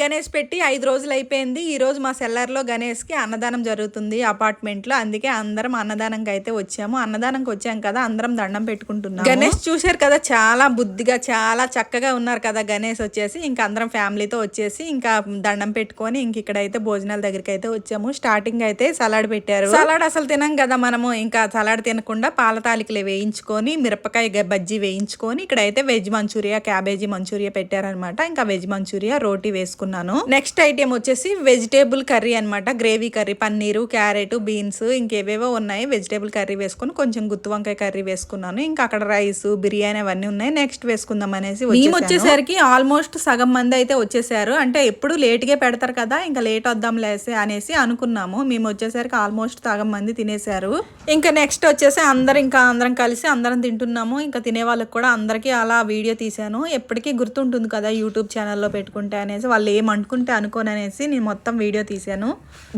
గణేష్ పెట్టి ఐదు రోజులు అయిపోయింది. ఈ రోజు మా సెల్లార్లో గణేష్కి అన్నదానం జరుగుతుంది అపార్ట్మెంట్లో. అందుకే అందరం అన్నదానంకి అయితే వచ్చాము. అన్నదానంకి వచ్చాం కదా అందరం దండం పెట్టుకుంటున్నాం గణేష్ చూశారు కదా చాలా బుద్ధిగా చాలా చక్కగా ఉన్నారు కదా గణేష్ వచ్చేసి. ఇంకా అందరం ఫ్యామిలీతో వచ్చేసి ఇంకా దండం పెట్టుకొని ఇంక ఇక్కడైతే భోజనాల దగ్గరికి అయితే వచ్చాము. స్టార్టింగ్ అయితే సలాడ్ పెట్టారు. సలాడ్ అసలు తినం కదా మనము. ఇంకా సలాడ్ తినకుండా పాల తాలికలు వేయించుకొని మిరపకాయ బజ్జీ వేయించుకొని ఇక్కడైతే వెజ్ మంచూరియా క్యాబేజీ మంచూరియా పెట్టారనమాట. ఇంకా వెజ్ మంచూరియా రోటీ వేసుకున్నాను నెక్స్ట్ ఐటెం వచ్చేసి వెజిటేబుల్ కర్రీ అన్నమాట. Gravy curry paneer carrot beans ఇంకేవేవో ఉన్నాయి. వెజిటేబుల్ కర్రీ వేసుకుని కొంచెం గుత్తి వంకాయ కర్రీ వేసుకున్నాను. ఇంకా అక్కడ రైస్ బిర్యానీ అవన్నీ ఉన్నాయి. నెక్స్ట్ వేసుకుందాం అనేసి మేము వచ్చేసరికి ఆల్మోస్ట్ సగం మంది అయితే వచ్చేసారు. అంటే ఎప్పుడు లేట్గా పెడతారు కదా ఇంకా లేట్ వద్దాం లేసే అనేసి అనుకున్నాము. మేము వచ్చేసరికి ఆల్మోస్ట్ సగం మంది తినేశారు ఇంకా నెక్స్ట్ వచ్చేసి అందరం ఇంకా అందరం కలిసి అందరం తింటున్నాము. ఇంకా తినే వాళ్ళకి కూడా అందరికీ అలా వీడియో తీశాను. ఎప్పటికీ గుర్తుంటుంది కదా యూట్యూబ్ ఛానల్లో పెట్టుకుంటే అనేసి వాళ్ళు ఏం అనుకుంటే అనుకోననేసి నేను మొత్తం వీడియో తీశాను.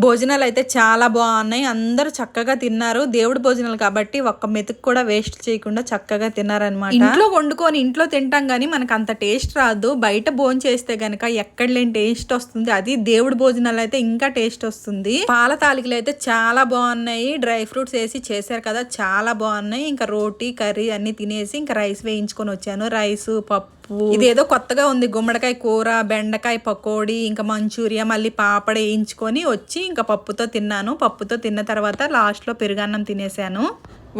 భోజనాలు అయితే చాలా బాగున్నాయి. అందరూ చక్కగా తిన్నారు. దేవుడి భోజనాలు కాబట్టి ఒక్క మెతుకు కూడా వేస్ట్ చేయకుండా చక్కగా తిన్నారనమాట ఇంట్లో వండుకొని ఇంట్లో తింటాం కానీ మనకు అంత టేస్ట్ రాదు. బయట భోజనం చేస్తే గనక ఎక్కడ లేని టేస్ట్ వస్తుంది. అది దేవుడి భోజనాలు అయితే ఇంకా టేస్ట్ వస్తుంది. పాల తాలికలు అయితే చాలా బాగున్నాయి. డ్రై ఫ్రూట్స్ వేసి చేశారు కదా చాలా బాగున్నాయి. ఇంకా రోటీ కర్రీ అన్ని తినేసి ఇంకా రైస్ వేయించుకొని వచ్చాను. రైస్ పప్పు ఇదేదో కొత్తగా ఉంది. గుమ్మడికాయ కూర బెండకాయ పకోడీ ఇంకా మంచూరియా మళ్ళీ పాపడ వేయించుకొని వచ్చి ఇంకా పప్పుతో తిన్నాను. పప్పుతో తిన్న తర్వాత లాస్ట్లో పెరుగన్నం తినేసాను.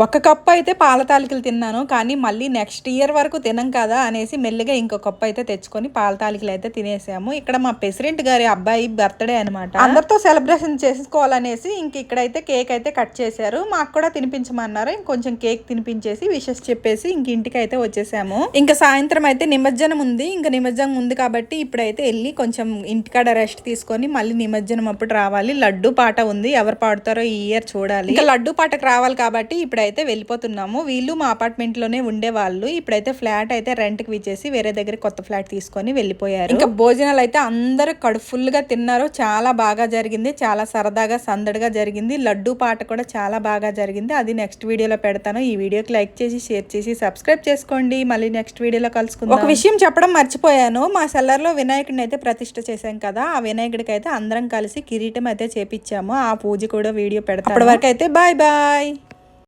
ఒక కప్పు అయితే పాల తాలికలు తిన్నాను కానీ మళ్ళీ నెక్స్ట్ ఇయర్ వరకు తినం కదా అనేసి మెల్లిగా ఇంకో కప్పు అయితే తెచ్చుకొని పాల తాలికలు అయితే తినేసాము. ఇక్కడ మా ప్రెసిడెంట్ గారి అబ్బాయి బర్త్డే అనమాట అందరితో సెలబ్రేషన్ చేసుకోవాలనేసి ఇంక ఇక్కడైతే కేక్ అయితే కట్ చేశారు. మాకు కూడా తినిపించమన్నారు. ఇంకొంచెం కేక్ తినిపించేసి విషెస్ చెప్పేసి ఇంక ఇంటికి అయితే వచ్చేసాము. ఇంకా సాయంత్రం అయితే నిమజ్జనం ఉంది. ఇంకా నిమజ్జనం ఉంది కాబట్టి ఇప్పుడైతే వెళ్ళి కొంచెం ఇంటికాడ రెస్ట్ తీసుకొని మళ్ళీ నిమజ్జనం అప్పుడు రావాలి. లడ్డు పాట ఉంది. ఎవరు పాడతారో ఈ ఇయర్ చూడాలి. ఇంకా లడ్డు పాటకు రావాలి కాబట్టి ఇప్పుడైతే వెళ్ళిపోతున్నాము. వీళ్ళు మా అపార్ట్మెంట్లోనే ఉండేవాళ్ళు. ఇప్పుడైతే ఫ్లాట్ అయితే రెంట్కి ఇచ్చేసి వేరే దగ్గర కొత్త ఫ్లాట్ తీసుకొని వెళ్ళిపోయారు. ఇంకా భోజనాలు అయితే అందరూ కడుఫుల్గా తిన్నారు. చాలా బాగా జరిగింది. చాలా సరదాగా సందడిగా జరిగింది. లడ్డు పాట కూడా చాలా బాగా జరిగింది. అది నెక్స్ట్ వీడియోలో పెడతాను. ఈ వీడియోకి లైక్ చేసి షేర్ చేసి సబ్స్క్రైబ్ చేసుకోండి. మళ్ళీ నెక్స్ట్ వీడియోలో కలుసుకుందాం. ఒక విషయం చెప్పడం మర్చిపోయాను. మా సెల్లర్లో వినాయకుడిని అయితే ప్రతిష్ఠ చేశాం కదా. ఆ వినాయకుడికి అయితే అందరం కలిసి కిరీటం అయితే చేపించాము. ఆ పూజ కూడా వీడియో పెడతాం అప్పటి వరకు అయితే బాయ్ బాయ్.